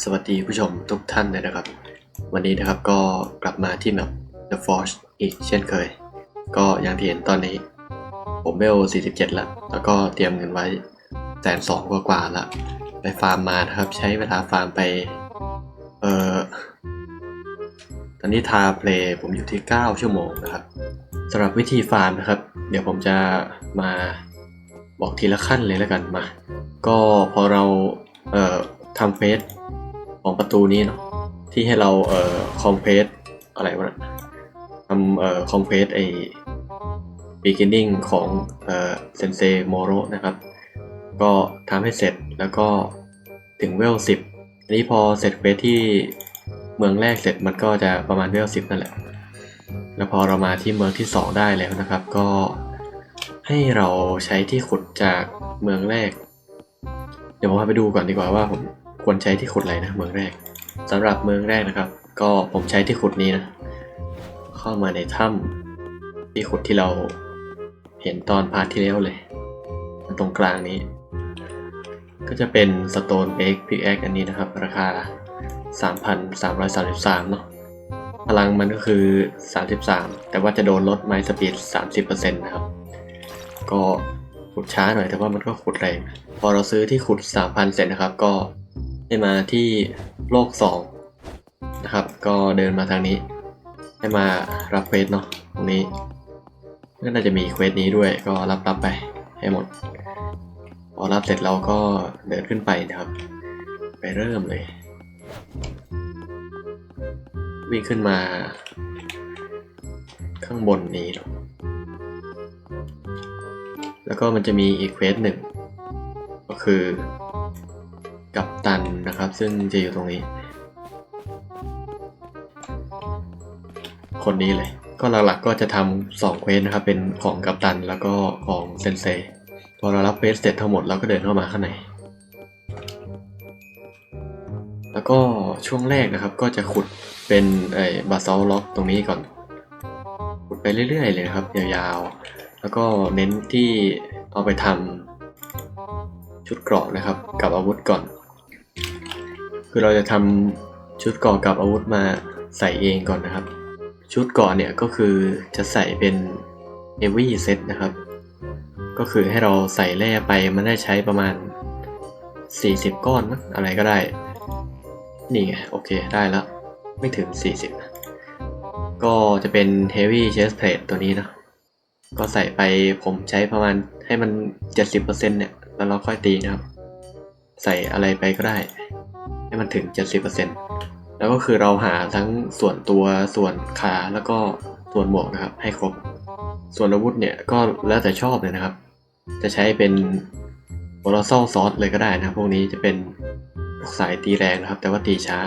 สวัสดีผู้ชมทุกท่านเลยนะครับ วันนี้นะครับก็กลับมาที่แมป The Forge อีกเช่นเคย ก็อย่างที่เห็นตอนนี้ ผมเวล47 ละแล้วก็เตรียมเงินไว้แสนสองกว่าๆละไปฟาร์มมานะครับ ใช้เวลาฟาร์มไป เอ่อ ตอนนี้ทาเพลย์ผมอยู่ที่ 9 ชั่วโมงนะครับสำหรับวิธีฟาร์มนะครับ เดี๋ยวผมจะมาบอกทีละขั้นเลยแล้วกันมา ก็พอเราเอ่อทำเฟส ของประตูนี้เนาะที่ให้เราเอ่อคอมเพสอะไรวะนะทำเอ่อคอมเพสไอ beginning ของเอ่อเซนเซโมโรนะครับ ก็ทำให้เสร็จแล้วก็ถึงเวลสิบอันนี้พอเสร็จเฟสที่เมืองแรกเสร็จมันก็จะประมาณเวลสิบนั่นแหละ แล้วพอเรามาที่เมืองที่สองได้แล้วนะครับ ก็ให้เราใช้ที่ขุดจากเมืองแรก เดี๋ยวผมพาไปดูก่อนดีกว่าว่าผม ควรใช้ที่ขุดอะไรนะเมืองแรกสำหรับเมืองแรกนะครับ ก็ผมใช้ที่ขุดนี้นะ เข้ามาในถ้ำที่ขุดที่เราเห็นตอนพาร์ทที่แล้วเลยตรงกลางนี้ ก็จะเป็น Stone Bake Pickaxe อันนี้นะครับ ราคา 3,333 เนาะพลังมันก็คือ 33 แต่ว่าจะโดนลดไม้สปีด 30%นะครับ ก็ขุดช้าหน่อยแต่ว่ามันก็ขุดแรง พอเราซื้อที่ขุด 3,000 เสร็จนะครับ ก็ ให้มาที่โลก2นะครับ ก็เดินมาทางนี้ ให้มารับเควสเนาะตรงนี้ก็น่าจะมีเควสนี้ด้วยก็รับรับไปให้หมด พอรับเสร็จเราก็เดินขึ้นไปนะครับ ไปเริ่มเลย วิ่งขึ้นมา ข้างบนนี้ แล้วก็มันจะมีอีกเควสหนึ่งก็คือ กับตันนะครับ ซึ่งจะอยู่ตรงนี้ คนนี้เลย ก็หลักๆก็จะทำสองเควสนะครับ เป็นของกัปตันแล้วก็ของเซนเซพอเรารับเควสเสร็จทั้งหมดเราก็เดินเข้ามาข้างในแล้วก็ช่วงแรกนะครับก็จะขุดเป็นไอ้บาซอลล็อกตรงนี้ก่อน ขุดไปเรื่อยๆเลยนะครับ ยาวๆ แล้วก็เน้นที่เอาไปทำชุดเกราะนะครับ กับอาวุธก่อน คือเราจะทำชุดเกราะกับอาวุธมาใส่เองก่อนนะครับ ชุดเกราะเนี่ยก็คือจะใส่เป็น heavy set นะครับ ก็คือให้เราใส่แร่ไปมันได้ใช้ประมาณ 40 ก้อนมั้งอะไรก็ได้ นี่ไง โอเคได้แล้ว ไม่ถึง 40ก็จะเป็น heavy chest plate ตัวนี้นะก็ใส่ไปผมใช้ประมาณให้มัน 70%เนี่ย แล้วเราค่อยตีนะครับ ใส่อะไรไปก็ได้ ให้มันถึง 70%แล้วก็คือเราหาทั้งส่วนตัวส่วนขาแล้วก็ส่วนหมวกนะครับ ให้ครบ ส่วนอาวุธเนี่ยก็แล้วแต่ชอบเลยนะครับ จะใช้เป็นโ o ลซ a l ซอสเลยก็ได้นะพวกนี้จะเป็นสายตีแรงนะครับ แต่ว่าตีช้า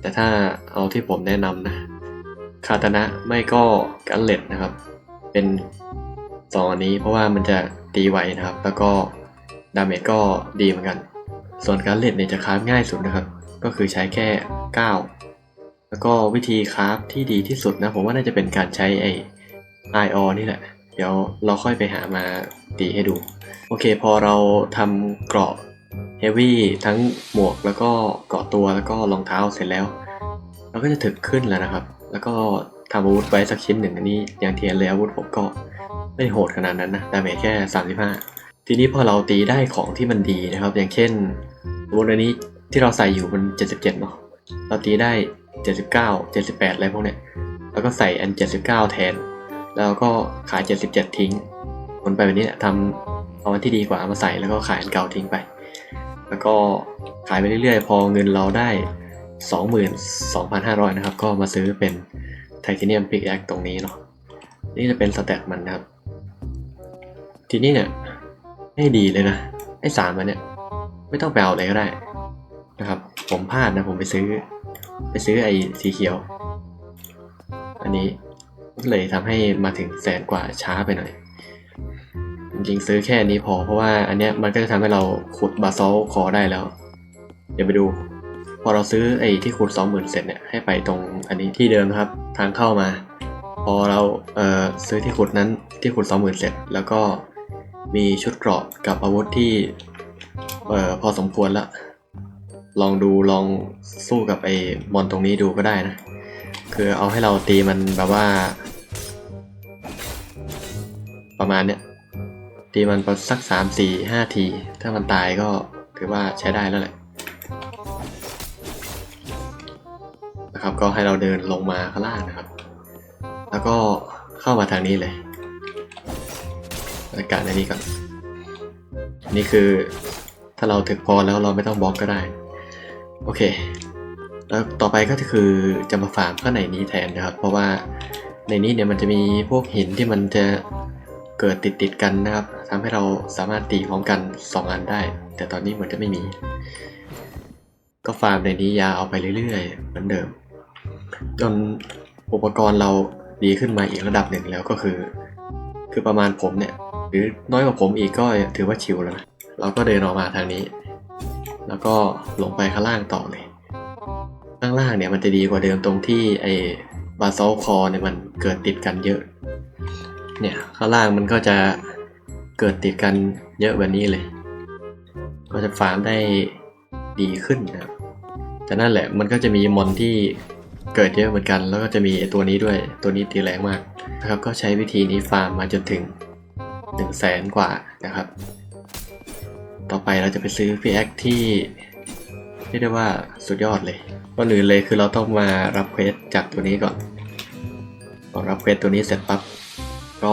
แต่ถ้าเอาที่ผมแนะนำนะคาตานะไม่ก็กันเล็ดนะครับ เป็นสองอันนี้เพราะว่ามันจะตีไวนะครับ แล้วก็ดาเมจก็ดีเหมือนกัน ส่วนการเล็ดเนี่ยจะคราฟง่ายสุดนะครับ ก็คือใช้แค่ 9 แล้วก็วิธีคราฟที่ดีที่สุดนะ ผมว่าน่าจะเป็นการใช้ไอไอออนี่แหละ เดี๋ยวเราค่อยไปหามาตีให้ดู โอเค พอเราทำเกราะเฮฟวี่ทั้งหมวกแล้วก็เกราะตัวแล้วก็รองเท้าเสร็จแล้ว เราก็จะถึกขึ้นแล้วนะครับ แล้วก็ทำอาวุธไว้สักชิ้นหนึ่งอันนี้ อย่างเทียนเลยอาวุธผมก็ไม่โหดขนาดนั้นนะดาเมจแค่ 35 ทีนี้พอเราตีได้ของที่มันดีนะครับ อย่างเช่นสมมติอันนี้ที่เราใส่อยู่มัน77เนาะเราตีได้ 79 78 อะไรพวกเนี้ยแล้วก็ใส่อัน 79 แทน แล้วก็ขาย 77 ทิ้งวนไปแบบนี้แหละทำเอาอันที่ดีกว่ามาใส่แล้วก็ขายอันเก่าทิ้งไป แล้วก็ขายไปเรื่อยๆ พอเงินเราได้ 22,500 นะครับ ก็มาซื้อเป็นไทเทเนียมพิกแอคตรงนี้เนาะนี่จะเป็นสแตทมันนะครับ ทีนี้เนี่ย ให้ดีเลยนะ ไอ้สามอันเนี่ยไม่ต้องไปเอาอะไรก็ได้นะครับ ผมพลาดนะผมไปซื้อ ไปซื้อไอ้สีเขียว อันนี้เลยทำให้มาถึงแสนกว่าช้าไปหน่อย จริงๆซื้อแค่นี้พอเพราะว่าอันเนี้ยมันก็จะทำให้เราขุดบาซอลคอได้แล้ว เดี๋ยวไปดูพอเราซื้อไอ้ที่ขุดสองหมื่นเสร็จเนี่ยให้ไปตรงอันนี้ที่เดิมครับ ทางเข้ามา พอเราเอ่อซื้อที่ขุดนั้นที่ขุดสองหมื่นเสร็จแล้วก็ มีชุดเกราะกับอาวุธที่เอ่อพอสมควรละลองดูลองสู้กับไอ้มอนตรงนี้ดูก็ได้นะ คือเอาให้เราตีมันแบบว่า ประมาณเนี้ยตีมันประสักสามสี่ห้าที ถ้ามันตายก็ถือว่าใช้ได้แล้วแหละนะครับก็ให้เราเดินลงมาข้างล่างนะครับ แล้วก็เข้ามาทางนี้เลย บรรยากาศในนี้ก่อนนี่คือถ้าเราถึงพอแล้วเราไม่ต้องบล็อกก็ได้ โอเค แล้วต่อไปก็คือจะมาฟาร์มข้างในนี้แทนนะครับ เพราะว่าในนี้เนี่ยมันจะมีพวกหินที่มันจะเกิดติดติดกันนะครับทำให้เราสามารถตีพร้อมกัน 2 อันได้ แต่ตอนนี้เหมือนจะไม่มี ก็ฟาร์มในนี้ยาวเอาไปเรื่อยๆเหมือนเดิม จนอุปกรณ์เราดีขึ้นมาอีกระดับหนึ่งแล้วก็คือ คือประมาณผมเนี่ย หรือน้อยกว่าผมอีกก็ถือว่าชิวแล้วนะเราก็เดินออกมาทางนี้ แล้วก็ลงไปข้างล่างต่อเลย ข้างล่างเนี่ยมันจะดีกว่าเดิมตรงที่ไอ้บาซอลคอเนี่ยมันเกิดติดกันเยอะ เนี่ยข้างล่างมันก็จะเกิดติดกันเยอะแบบนี้เลย ก็จะฟาร์มได้ดีขึ้นนะแต่นั่นแหละมันก็จะมีมอนที่เกิดเยอะเหมือนกัน แล้วก็จะมีไอ้ตัวนี้ด้วยตัวนี้ตีแรงมากนะครับก็ใช้วิธีนี้ฟาร์มมาจนถึง 1นึ่งแสนกว่านะครับ ต่อไปเราจะไปซื้อพีแอคที่เรียกได้ว่าสุดยอดเลยก่อนอื่นเลยคือเราต้องมารับเควสจากตัวนี้ก่อนพอรับเควสตัวนี้เสร็จปั๊บก็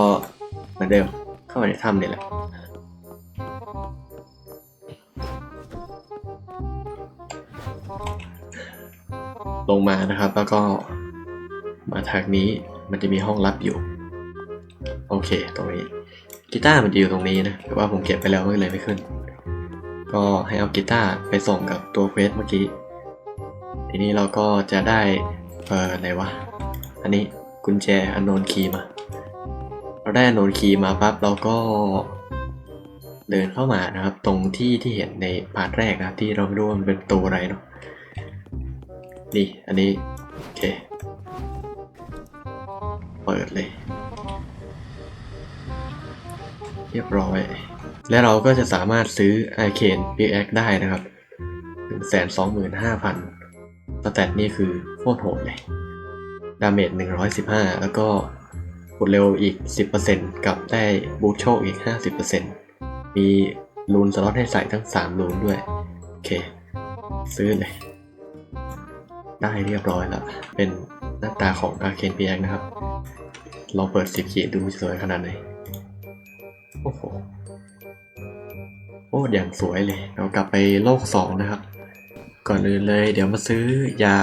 เหมือนเดิมเข้ามาในถ้ำนี่แหละลงมานะครับแล้วก็มาทางนี้มันจะมีห้องลับอยู่ โอเค ตรงนี้ กีตาร์มันจะอยู่ตรงนี้นะแต่ว่าผมเก็บไปแล้วก็เลยไม่ขึ้น ก็ให้เอากีตาร์ไปส่งกับตัวเควสเมื่อกี้ ทีนี้เราก็จะได้ เออไหนวะ อันนี้กุญแจอันโนนคีมา เราได้อันโนนคีมาปั๊บเราก็เดินเข้ามานะครับ ตรงที่ที่เห็นในพาร์ทแรกนะที่เราไม่รู้ว่ามันเป็นประตูอะไรเนาะนี่ อันนี้ โอเค เปิดเลย เรียบร้อย และเราก็จะสามารถซื้อ i c a n p x ได้นะครับ125,000สแตทนี่คือโคตรโหดเลย ดาเมจ 115 แล้วก็กดเร็วอีก 10%กับได้บูทโชคอีก 50%มีรูนสล็อตให้ใส่ทั้ง3รูนด้วย โอเค ซื้อเลย ได้เรียบร้อยแล้ว เป็นหน้าตาของ Arcane p x นะครับ ลองเปิด 10ขีดดูสวยขนาดไหน โอ้โหโอ้อย่างสวยเลย เรากลับไปโลก2นะครับ ก่อนอื่นเลย เดี๋ยวมาซื้อยา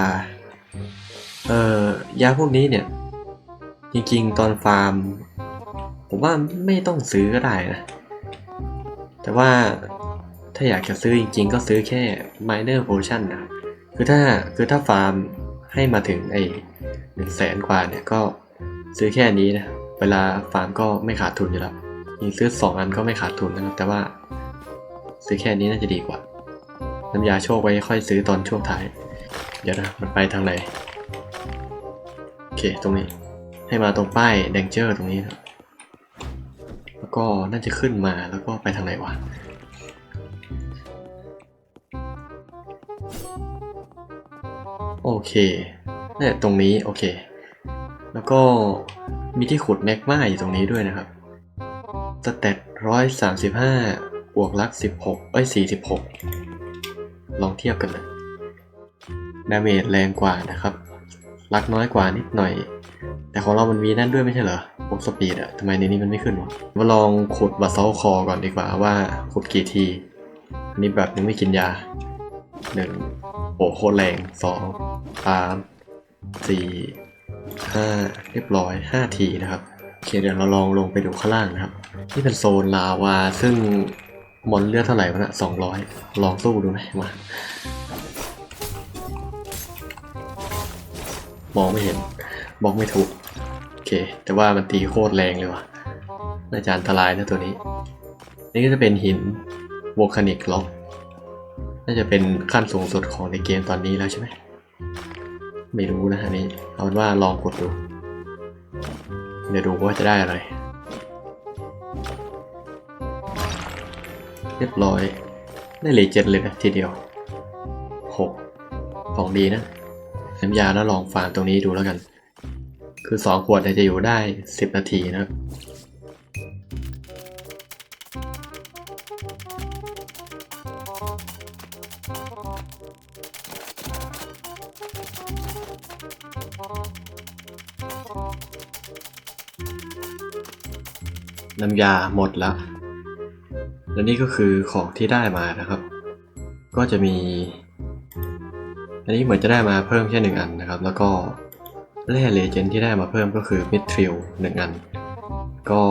เอ่อยาพวกนี้เนี่ย จริงๆ ตอนฟาร์ม ผมว่าไม่ต้องซื้อก็ได้นะ แต่ว่าถ้าอยากจะซื้อจริงๆ ก็ซื้อแค่ minor potion นะ คือถ้าคือถ้าฟาร์มให้มาถึงไอ้หนึ่งแสนกว่าเนี่ยก็ซื้อแค่นี้นะ เวลาฟาร์มก็ไม่ขาดทุนอยู่แล้ว ยิงซื้อสองอันก็ไม่ขาดทุนนะครับ แต่ว่าซื้อแค่นี้น่าจะดีกว่า น้ำยาโชคไว้ค่อยซื้อตอนช่วงท้าย เดี๋ยวนะมันไปทางไหน โอเคตรงนี้ ให้มาตรงป้ายแดงเจอร์ตรงนี้นะแล้วก็น่าจะขึ้นมาแล้วก็ไปทางไหนวะโอเคเนี่ยตรงนี้โอเค แล้วก็มีที่ขุดแมกมาอยู่ตรงนี้ด้วยนะครับ เตตร้อยสามสิบห้าบวกลักสิบหกเอ้ยสี่สิบหกลองเทียบกันนะดาเมจแรงกว่านะครับ ลักน้อยกว่านิดหน่อย แต่ของเรามันมีนั่นด้วยไม่ใช่เหรอพวกสปีดอะทำไมในนี้มันไม่ขึ้นวะมาลองขุดบัสเซลคอก่อนดีกว่าว่าขุดกี่ที อันนี้แบบยังไม่กินยาหนึ่งโอ้โคตรแรงสองสามสี่ห้าเรียบร้อยห้าทีนะครับโอเคเดี๋ยวเราลองลงไปดูข้างล่างนะครับ นี่เป็นโซนลาวา ซึ่งมอนเลือดเท่าไหร่วะนะสองร้อยลองสู้ดูไหมมามองไม่เห็นบอกไม่ถูก โอเค แต่ว่ามันตีโคตรแรงเลยว่ะน่าจะอันตรายนะตัวนี้ นี่ก็จะเป็นหินโวลคานิกล็อก น่าจะเป็นขั้นสูงสุดของในเกมตอนนี้แล้วใช่ไหม ไม่รู้นะอันนี้ เอาเป็นว่าลองกดดู เดี๋ยวดูว่าจะได้อะไร เรียบร้อย ได้เลเจนด์เลยนะทีเดียวโหกของดีนะน้ำยาแล้วลองฟาร์มตรงนี้ดูแล้วกัน คือสองขวดจะอยู่ได้สิบนาทีนะครับน้ำยาหมดแล้ว และนี่ก็คือของที่ได้มานะครับ ก็จะมี อันนี้เหมือนจะได้มาเพิ่มแค่หนึ่งอันนะครับ แล้วก็แร่เลเจนที่ได้มาเพิ่มก็คือมิทริลหนึ่งอัน ก็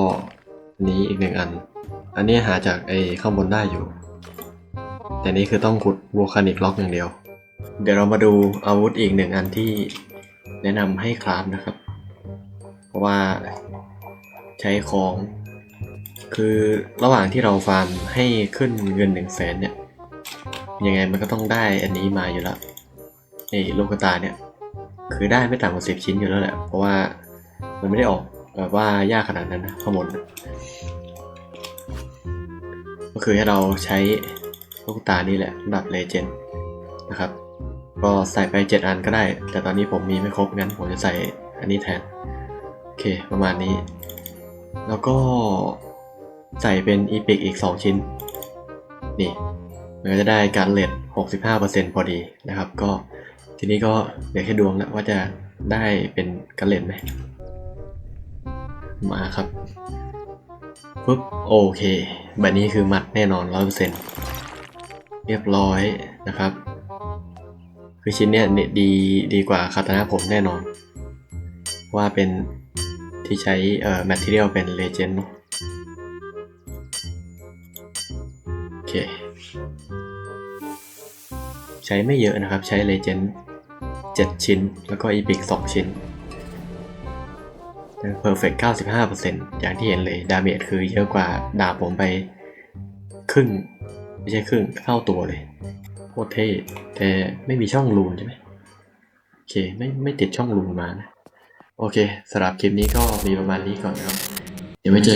อันนี้อีกหนึ่งอัน อันนี้หาจากไอ้ข้างบนได้อยู่ แต่นี่คือต้องขุดว l คานิกล็อกอย่างเดียว เดี๋ยวเรามาดูอาวุธอีกหนึ่งอันที่แนะนำให้คราฟนะครับ เพราะว่าใช้ของ คือระหว่างที่เราฟาร์มให้ขึ้นเงินหนึ่งแสนเนี่ย ยังไงมันก็ต้องได้อันนี้มาอยู่แล้วไอ้ลูกตาเนี่ย คือได้ไม่ต่ำกว่าสิบชิ้นอยู่แล้วแหละ เพราะว่ามันไม่ได้ออกแบบว่ายากขนาดนั้นนะข้างบนก็คือให้เราใช้ลูกตานี่แหละระดับเลเจนด์นะครับ ก็ใส่ไปเจ็ดอันก็ได้ แต่ตอนนี้ผมมีไม่ครบงั้นผมจะใส่อันนี้แทน โอเค ประมาณนี้ แล้วก็ ใส่เป็นอีพิกอีก 2 ชิ้น นี่ มันก็จะได้การเลท65%พอดีนะครับ ก็ทีนี้ก็เดี๋ยวแค่ดวงแล้วว่าจะได้เป็นการเลทไหม มาครับปุ๊บโอเคแบบนี้คือมัดแน่นอน 100%เรียบร้อยนะครับ คือชิ้นเนี้ยดีดีกว่าคาตานะผมแน่นอน ว่าเป็นที่ใช้เอ่อ material เป็น legend เนอะ ใช้ไม่เยอะนะครับ ใช้ legend 7ชิ้น แล้วก็ epic 2ชิ้น perfect 95%อย่างที่เห็นเลย ดาเมจคือเยอะกว่าดาบผมไปครึ่ง ไม่ใช่ครึ่งเท่าตัวเลยโคตรเท่แต่ไม่มีช่องรูนใช่ไหมโอเค ไม่ไม่ติดช่องรูนมานะ โอเคสำหรับคลิปนี้ก็มีประมาณนี้ก่อนนะครับ เดี๋ยวไว้เจอ